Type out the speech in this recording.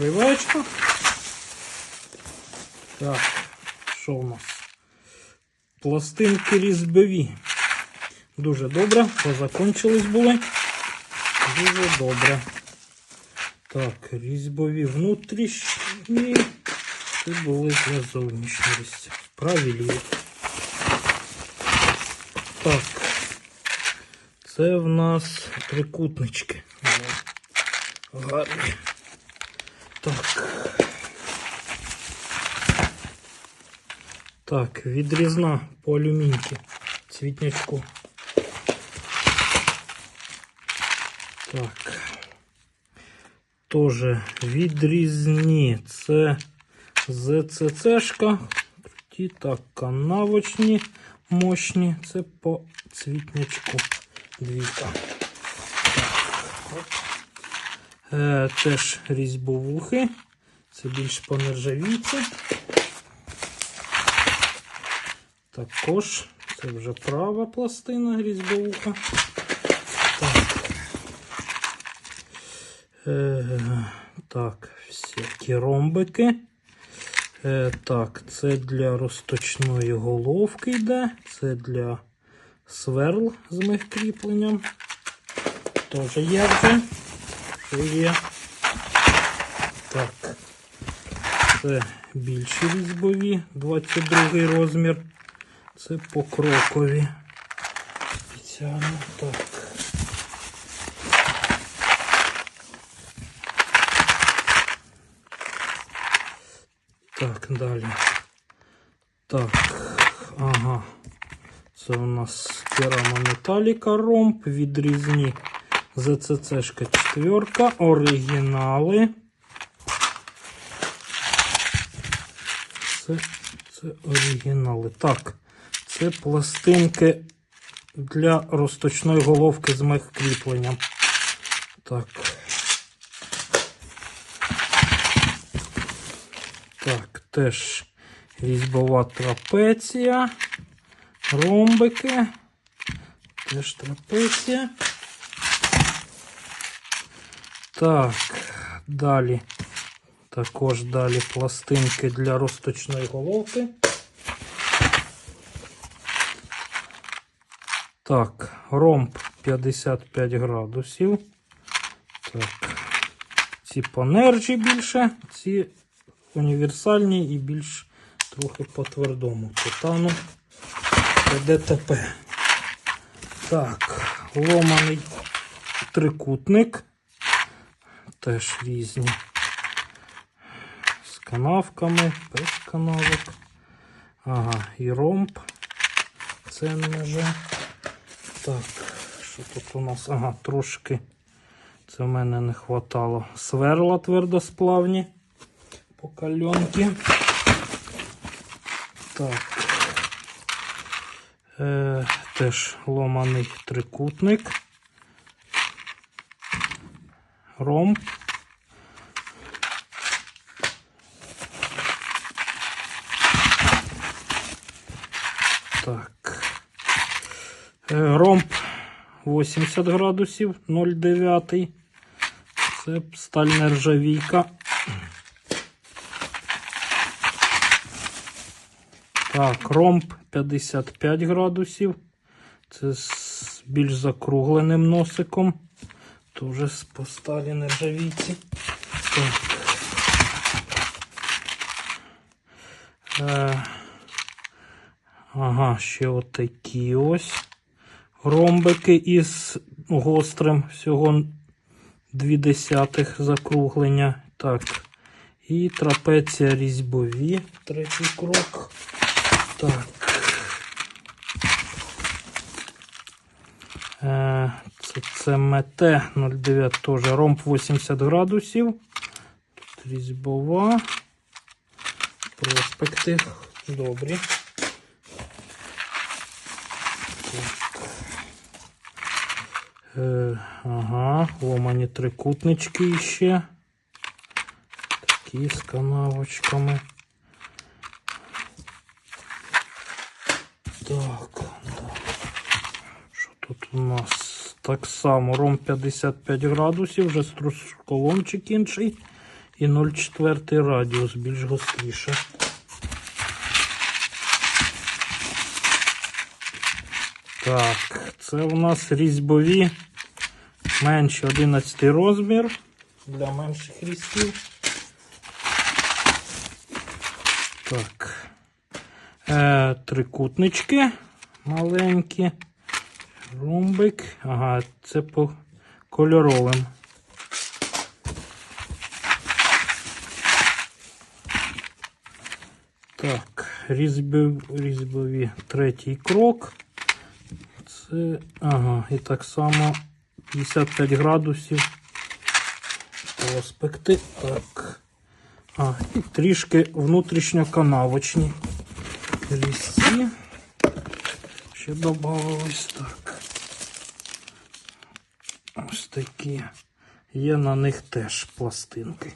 Кривечка. Так, що у нас? Пластинки різьбові. Дуже добре, позакончились були. Дуже добре. Так, різьбові внутрішні. Це були для різця. Праві. Так. Це в нас трикутнички. Гарні. Так. Так, відрізна по алюміньки. Цвітнячку. Так. Тоже відрізні. Це ЗЦЦшка. Ті так, канавочні, мощні. Це по цвітнячку. Двійка. Е, теж різьбовухи. Це більш по нержавійці. Також це вже права пластина різьбовуха. Так. Е, так, всякі ромбики. Е, так, це для розточної головки йде. Це для сверл з мих кріпленням. Теж є вже. Є. Так. Це більші різьбові, 22 розмір. Це покрокові. Спеціально так. Так, далі. Так, ага. Це у нас керама металіка ромб, відрізні ЗЦЦшка четверка, оригінали. Це, це оригінали. Так, це пластинки для розточної головки з мех кріпленням. Так. Так, теж різьбова трапеція, ромбики, теж трапеція. Так, далі. Також далі пластинки для розточної головки. Так, ромб 55 градусів. Так. Ці по нержі більше, ці універсальні і більш трохи по твердому титану. ДТП. Так, ломаний трикутник. Теж різні. З канавками, без канавок. Ага, і ромб. Це вже. Так, що тут у нас? Ага, трошки. Це в мене не хватало. Сверла твердосплавні по кальонки. Так. Е, теж ломаний трикутник. Ромб. Так. Е, ромб 80 градусів 0,9. Це сталь нержавійка. Так, ромб 55 градусів. Це з більш закругленим носиком. Тоже з по сталі нержавійці. Е, ага, ще отакі ось ромбики із гострим всього 2 десятих закруглення. Так. І трапеція різьбові. Третій крок. Так. Е, Це, МТ 09 теж ромб 80 градусів. Тут різьбова. Проспекти добрі. Так. Е, ага, ломані трикутнички ще. Такі з канавочками. Так, да. Що тут у нас? Так само ром 55 градусів, вже струсколомчик інший. і 0,4 радіус, більш гостріше. Так, це у нас різьбові менші 11 розмір для менших різків. Так. Е, трикутнички маленькі. Ромбик. Ага, це по кольоровим. Так, різьбові, різьбові третій крок. Це, ага, і так само 55 градусів. Аспекти. Так. А, і трішки внутрішньоканавочні різці. Ще додавалось так. Ось такі. Є на них теж пластинки.